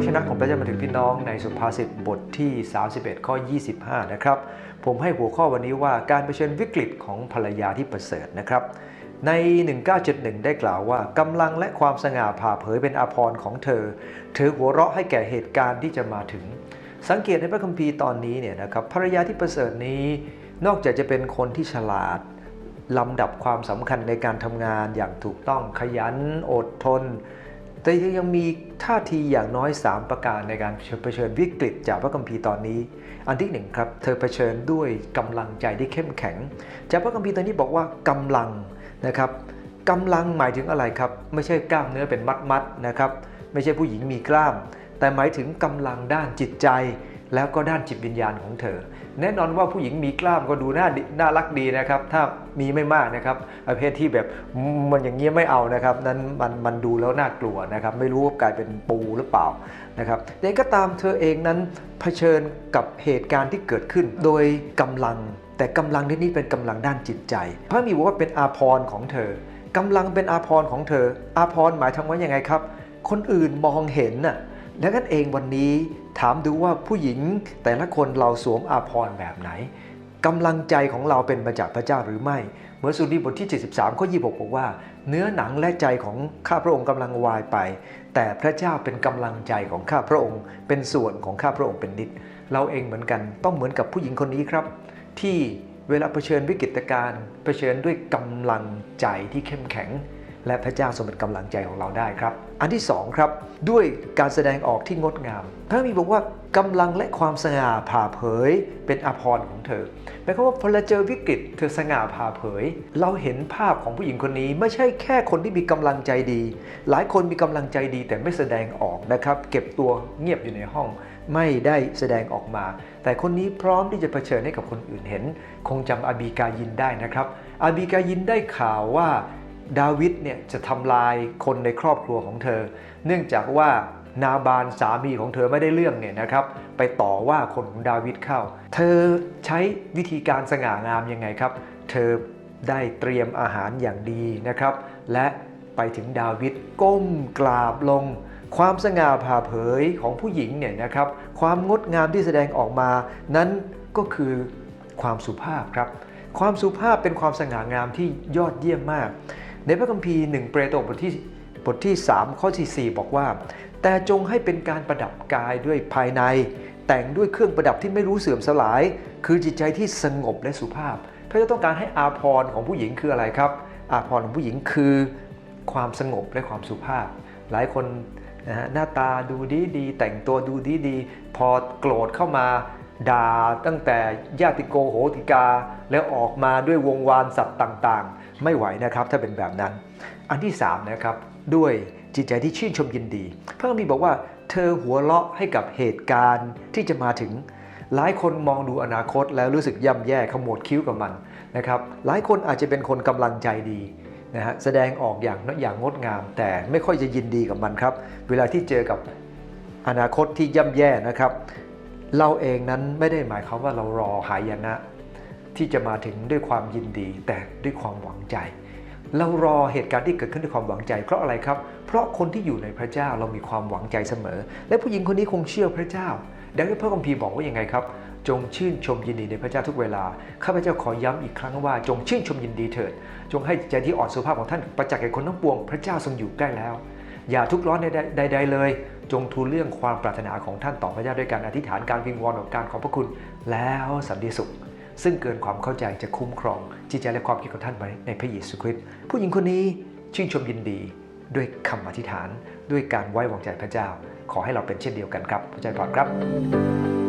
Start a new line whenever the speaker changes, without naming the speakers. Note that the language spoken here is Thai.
ระชนะของพระเจ้ามาถึงพี่น้องในสุภาษิตบทที่ 31 ข้อ 25 นะครับ ผมให้หัวข้อวันนี้ว่าการเผชิญวิกฤตของภรรยาที่ประเสริฐนะครับ ใน 1971 ได้กล่าวว่ากำลังและความสง่าผ่าเผยเป็นอาภรณ์ของเธอ เธอหัวเราะให้แก่เหตุการณ์ที่จะมาถึง สังเกตในพระคัมภีร์ตอนนี้เนี่ยนะครับภรรยาที่ประเสริฐนี้ นอกจากจะเป็นคนที่ฉลาดลำดับความสำคัญในการทำงานอย่างถูกต้องขยันอดทน แต่ยังมีท่าทีอย่างน้อย 3 ประการในการเผชิญวิกฤตจากพระคัมภีร์ตอนนี้ อันที่หนึ่งครับเธอเผชิญด้วยกำลังใจที่เข้มแข็ง จากพระคัมภีร์ตอนนี้บอกว่ากำลังนะครับกำลังหมายถึงอะไรครับ ไม่ใช่กล้ามเนื้อเป็นมัดๆนะครับ ไม่ใช่ผู้หญิงมีกล้าม แต่หมายถึงกำลังด้านจิตใจ แล้วก็ด้านจิตวิญญาณของเธอ แน่นอนว่าผู้หญิงมีกล้ามก็ดูน่าน่ารักดีนะครับ ถ้ามีไม่มากนะครับประเภทที่แบบมันอย่างเงี้ยไม่เอานะครับ นั้นมันมันดูแล้วน่ากลัวนะครับ ไม่รู้ว่ากลายเป็นปูหรือเปล่านะครับแต่ก็ตามเธอเองนั้นเผชิญกับเหตุการณ์ที่เกิดขึ้น โดยกำลัง แต่กำลังที่นี่เป็นกำลังด้านจิตใจ พระมีบอกว่าเป็นอาภรณ์ของเธอกำลังเป็นอาภรณ์ของเธอ อาภรณ์หมายถึงว่ายังไงครับ คนอื่นมองเห็นน่ะ ดังนั้นเองวันนี้ถามดูว่าผู้หญิงแต่ละคนเราสวมอาภรณ์แบบไหนกำลังใจของเราเป็นมาจากพระเจ้าหรือไม่เหมือนสุดีบทที่ 73 ข้อ 26 บอกว่า เนื้อหนังและใจของข้าพระองค์กำลังวายไป แต่พระเจ้าเป็นกำลังใจของข้าพระองค์ เป็นส่วนของข้าพระองค์เป็นนิด เราเองเหมือนกันต้องเหมือนกับผู้หญิงคนนี้ครับ ที่เวลาเผชิญวิกฤตการณ์เผชิญด้วยกำลังใจที่เข้มแข็ง และพระเจ้าทรงเป็นกำลังใจของเราได้ครับ อันที่สองครับด้วยการแสดงออกที่งดงาม พระมีบอกว่ากำลังและความสง่าผ่าเผยเป็นอภรณ์ของเธอหมายความว่าพอเราเจอวิกฤตเธอสง่าผ่าเผย เราเห็นภาพของผู้หญิงคนนี้ไม่ใช่แค่คนที่มีกำลังใจดี หลายคนมีกำลังใจดีแต่ไม่แสดงออกนะครับ เก็บตัวเงียบอยู่ในห้อง ไม่ได้แสดงออกมา แต่คนนี้พร้อมที่จะเผชิญให้กับคนอื่นเห็น คงจำอาบีกายินได้นะครับอาบีกายินได้ข่าวว่า ดาวิดเนี่ยจะทำลายคนในครอบครัวของเธอ เนื่องจากว่านาบานสามีของเธอไม่ได้เรื่องเนี่ยนะครับ ไปต่อว่าคนของดาวิดเข้า เธอใช้วิธีการสง่างามยังไงครับ เธอได้เตรียมอาหารอย่างดีนะครับ และไปถึงดาวิดก้มกราบลง ความสง่าผ่าเผยของผู้หญิงเนี่ยนะครับ ความงดงามที่แสดงออกมา นั้นก็คือความสุภาพครับ ความสุภาพเป็นความสง่างามที่ยอดเยี่ยมมาก ในพระคัมภีร์1เปโตรบทที่บทที่ 3 ข้อที่4บอกว่า แต่จงให้เป็นการประดับกายด้วยภายใน แต่งด้วยเครื่องประดับที่ไม่รู้เสื่อมสลาย คือจิตใจที่สงบและสุภาพ พระเจ้าต้องการให้อาภรณ์ของผู้หญิงคืออะไรครับ อาภรณ์ของผู้หญิงคือความสงบและความสุภาพ หลายคนนะฮะหน้าตาดูดีดีแต่งตัวดูดีดีพอโกรธเข้ามา ด่าตั้งแต่ญาติโกโหติกา แล้วออกมาด้วยวงวานสัตว์ต่างๆ ไม่ไหวนะครับถ้าเป็นแบบนั้น อันที่3นะครับด้วยจิตใจที่ชื่นชมยินดี พระคัมภีร์บอกว่าเธอหัวเราะให้กับเหตุการณ์ที่จะมาถึง หลายคนมองดูอนาคตแล้วรู้สึกย่ำแย่ขมวดคิ้วกับมันนะครับหลายคนอาจจะเป็นคนกำลังใจดีนะฮะแสดงออกอย่างอย่างงดงาม แต่ไม่ค่อยจะยินดีกับมันครับ เวลาที่เจอกับอนาคตที่ย่ำแย่นะครับ เราเองนั้นไม่ได้หมายความว่าเรารอหายนะ ที่จะมาถึงด้วยความยินดี แต่ด้วยความหวังใจ เรารอเหตุการณ์ที่เกิดขึ้นด้วยความหวังใจ เพราะอะไรครับ เพราะคนที่อยู่ในพระเจ้าเรามีความหวังใจเสมอ และผู้หญิงคนนี้คงเชื่อพระเจ้า ดังนั้นพระคัมภีร์บอกว่ายังไงครับ จงชื่นชมยินดีในพระเจ้าทุกเวลาข้าพเจ้าขอย้ำอีกครั้งว่า จงชื่นชมยินดีเถิด จงให้ใจที่อ่อนสุภาพของท่านประจักษ์แก่คนทั้งปวง พระเจ้าทรงอยู่ใกล้แล้ว อย่าทุกข์ร้อนใดๆเลย จงทูลเรื่องความปรารถนาของท่านต่อพระเจ้าด้วยการอธิษฐานการวิงวอนของการของพระคุณ แล้วสันติสุข ซึ่งเกินความเข้าใจจะคุ้มครองจิตใจและความคิดของท่านไว้ในพระเยซูคริสต์ผู้หญิงคนนี้ชื่นชมยินดีด้วยคำอธิษฐาน ด้วยการไว้วางใจพระเจ้า ขอให้เราเป็นเช่นเดียวกันครับพระเจ้าพรครับ